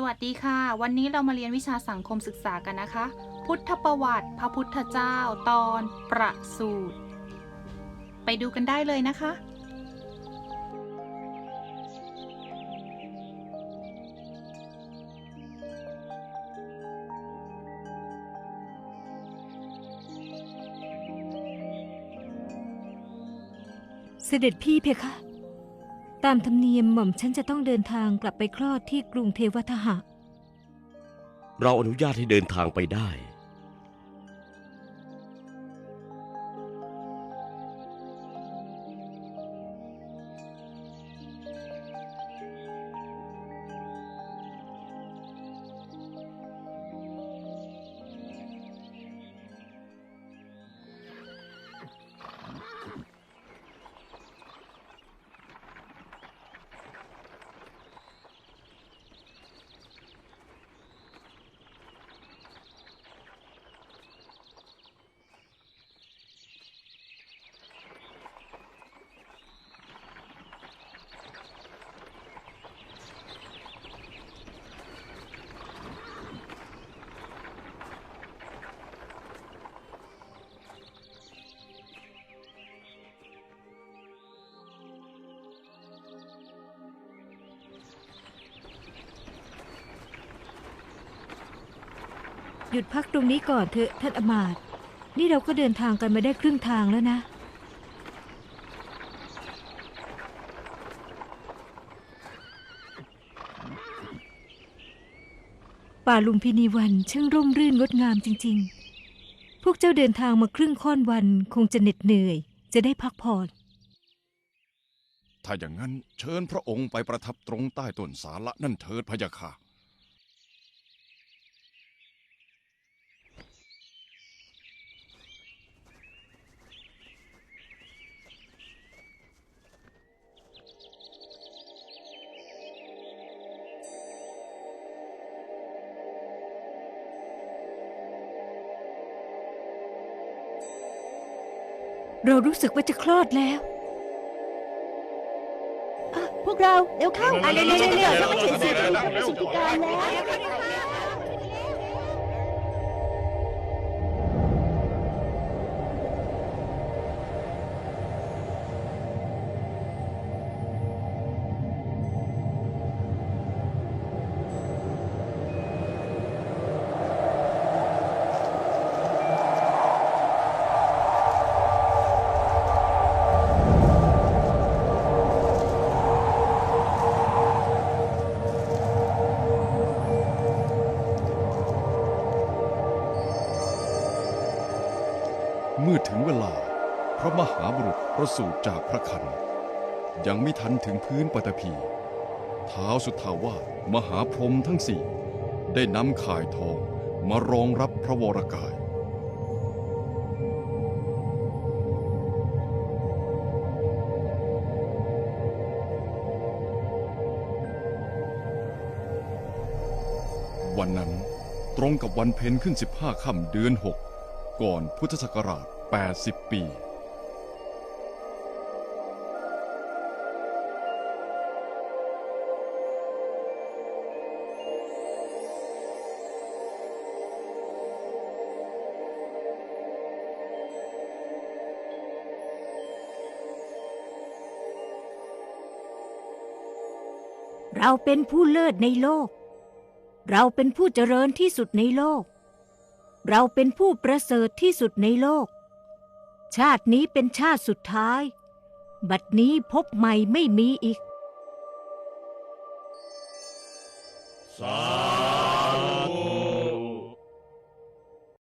สวัสดีค่ะ วันนี้เรามาเรียนวิชาสังคมศึกษากันนะคะ พุทธประวัติ พระพุทธเจ้า ตอนประสูตร ไปดูกันได้เลยนะคะ เสด็จพี่เพคะ ตามธรรมเนียมหม่อมฉันจะต้องเดินทางกลับไปคลอดที่กรุงเทวทหะ เราอนุญาตให้เดินทางไปได้ หยุดพักตรงนี้ก่อนเถอะท่านอมาตย์นี่เราก็เดินทางกันมาได้ครึ่งทางแล้วนะ ป่าลุมพินีวันช่างร่มรื่นงดงามจริง ๆ พวกเจ้าเดินทางมาครึ่งค่อนวันคงจะเหน็ดเหนื่อย จะได้พักผ่อน ถ้าอย่างนั้นเชิญพระองค์ไปประทับตรงใต้ต้นสาละนั่นเถิดพะยะค่ะ เรารู้สึกว่าจะคลอดแล้วพวกเรา เร็วเข้าเร็วๆๆๆเร็วๆๆเร็วๆๆยังไม่ถึงสิบเร็วๆๆถึงสิบพิการแล้ว เมื่อถึงเวลา พระมหาบุรุษประสูติจากพระคัน ยังไม่ทันถึงพื้นปฐพี เท้าสุทธาวาสมหาพรหมทั้งสี่ได้นำข่ายทองมารองรับพระวรกาย วันนั้นตรงกับวันเพ็ญขึ้น 15 ค่ำเดือน 6 ก่อนพุทธศักราช 80 ปี เราเป็นผู้เลิศในโลก เราเป็นผู้เจริญที่สุดในโลก เราเป็นผู้ประเสริฐที่สุดในโลก ชาตินี้เป็นชาติสุดท้าย บัดนี้พบใหม่ไม่มีอีก สา